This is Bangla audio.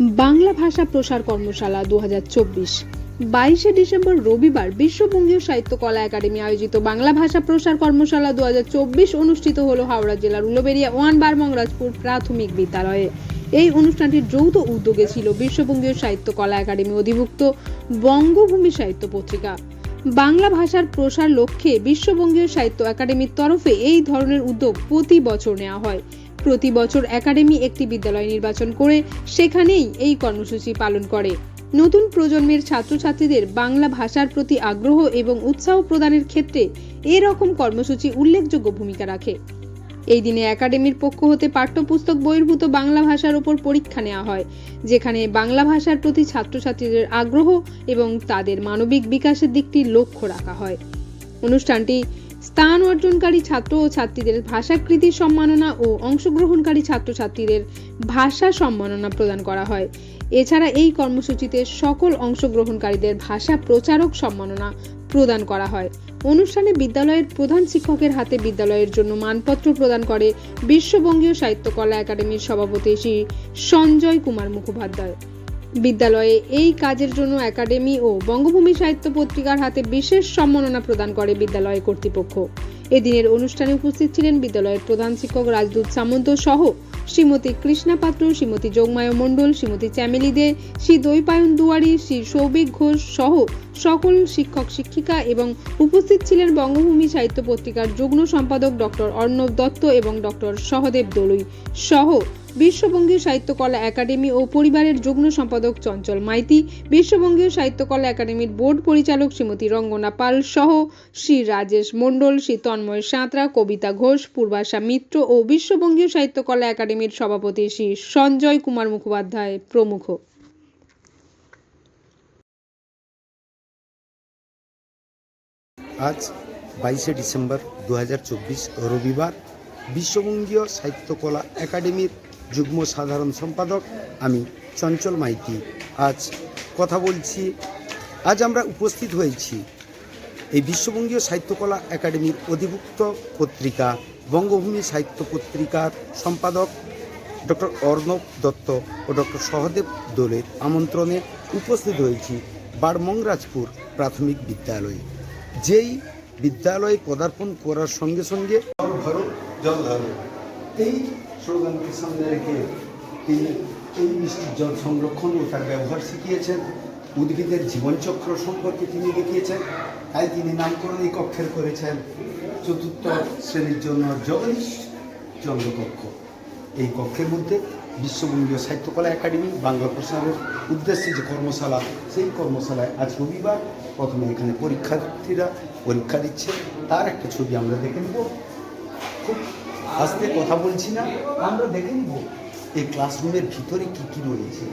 বাংলা ভাষা প্রসার কর্মশালা দু হাজার চব্বিশ। বাইশে ডিসেম্বর রবিবার বিশ্ববঙ্গীয় সাহিত্য কলা একাডেমি আয়োজিত বাংলা ভাষা প্রসার কর্মশালা দুহাজার চব্বিশ অনুষ্ঠিত হলো হাওড়া জেলার উলুবেড়িয়া ওয়ান বারমংরাজপুর প্রাথমিক বিদ্যালয়ে। এই অনুষ্ঠানটির যৌথ উদ্যোগে ছিল বিশ্ববঙ্গীয় সাহিত্য কলা একাডেমি অধিভুক্ত বঙ্গভূমি সাহিত্য পত্রিকা। বাংলা ভাষার প্রসার লক্ষ্যে বিশ্ববঙ্গীয় সাহিত্য একাডেমির তরফে এই ধরনের উদ্যোগ প্রতি বছর নেওয়া হয়। প্রতি বছর একাডেমি একটি বিদ্যালয় নির্বাচন করে সেখানেই এই কর্মসূচি পালন করে। নতুন প্রজন্মের ছাত্রছাত্রীদের বাংলা ভাষার প্রতি আগ্রহ এবং উৎসাহ প্রদানের ক্ষেত্রে এরকম কর্মসূচি উল্লেখযোগ্য ভূমিকা রাখে। এই দিনে একাডেমির পক্ষ হতে পাঠ্যপুস্তক বহির্ভূত বাংলা ভাষার উপর পরীক্ষা নেওয়া হয়, যেখানে বাংলা ভাষার প্রতি ছাত্রছাত্রীদের আগ্রহ এবং তাদের মানবিক বিকাশের দিকটি লক্ষ্য রাখা হয়। অনুষ্ঠানটি স্থান অর্জনকারী ছাত্র ও ছাত্রীদের ভাষাকৃতি সম্মাননা ও অংশগ্রহণকারী ছাত্রছাত্রীদের ভাষা সম্মাননা প্রদান করা হয়। এছাড়া এই কর্মসূচিতে সকল অংশগ্রহণকারীদের ভাষা প্রচারক সম্মাননা প্রদান করা হয়। অনুষ্ঠানে বিদ্যালয়ের প্রধান শিক্ষকের হাতে বিদ্যালয়ের জন্য মানপত্র প্রদান করে বিশ্ববঙ্গীয় সাহিত্যকলা একাডেমির সভাপতি শ্রী সঞ্জয় কুমার মুখোপাধ্যায়। বিদ্যালয়ে এই কাজের জন্য একাডেমি ও বঙ্গভূমি সাহিত্য পত্রিকার হাতে বিশেষ সম্মাননা প্রদান করে বিদ্যালয় কর্তৃপক্ষ। এদিনের অনুষ্ঠানে উপস্থিত ছিলেন বিদ্যালয়ের প্রধান শিক্ষক রাজদূত সামন্ত সহ শ্রীমতী কৃষ্ণা পাত্র, শ্রীমতী যোগমায় মণ্ডল, শ্রীমতী চ্যামেলি দে, শ্রী দৈপায়ন দুয়ারি, শ্রী সৌভিক ঘোষ সহ সকল শিক্ষক, শিক্ষিকা এবং উপস্থিত ছিলেন বঙ্গভূমি সাহিত্য পত্রিকার যুগ্ম সম্পাদক ডক্টর অর্ণব দত্ত এবং ডক্টর সহদেব দলুই সহ বিশ্ববঙ্গীয় সাহিত্যকলা একাডেমি ও পরিবারের যুগ্ম সম্পাদক চঞ্চল মাইতি, বিশ্ববঙ্গীয় সাহিত্যকলা একাডেমির বোর্ড পরিচালক শ্রীমতী রঙ্গনা পাল সহ শ্রী রাজেশ মণ্ডল, শ্রী তন্ময় সাঁতরা, কবিতা ঘোষ, পূর্বাশা মিত্র ও বিশ্ববঙ্গীয় সাহিত্যকলা একাডেমির সভাপতি শ্রী সঞ্জয় কুমার মুখোপাধ্যায় প্রমুখ। আজ বাইশে ডিসেম্বর দু রবিবার বিশ্ববঙ্গীয় সাহিত্যকলা একাডেমির যুগ্ম সাধারণ সম্পাদক আমি চঞ্চল মাইতি। আজ কথা বলছি, আজ আমরা উপস্থিত হয়েছি এই বিশ্ববঙ্গীয় সাহিত্যকলা একাডেমির অধিভুক্ত পত্রিকা, বঙ্গভূমি সাহিত্য পত্রিকার সম্পাদক ডক্টর অর্ণব দত্ত ও ডক্টর সহদেব দোলের আমন্ত্রণে উপস্থিত হয়েছি বারমংরাজপুর প্রাথমিক বিদ্যালয়ে। যেই বিদ্যালয়ে পদার্পণ করার সঙ্গে সঙ্গে জল ধরো এই স্লোগানকে সামনে রেখে তিনি এই বৃষ্টির জল সংরক্ষণ ও তার ব্যবহার শিখিয়েছেন? উদ্ভিদের জীবনচক্র সম্পর্কে তিনি দেখিয়েছেন। তাই তিনি নামকরণ এই কক্ষের করেছেন। চতুর্থ শ্রেণির জন্য জগদীশ চন্দ্র কক্ষ এই কক্ষের মধ্যে বিশ্ববঙ্গীয় সাহিত্যকলা একাডেমি বাংলা প্রসারের উদ্দেশ্যে যে কর্মশালা, সেই কর্মশালায় আজ রবিবার প্রথমে এখানে পরীক্ষার্থীরা পরীক্ষা দিচ্ছে। তার একটা ছবি আমরা দেখে নেব। খুব আস্তে কথা বলছি না আমরা দেখে নেব। এই ক্লাসরুমের ভিতরে কি কি রয়েছে?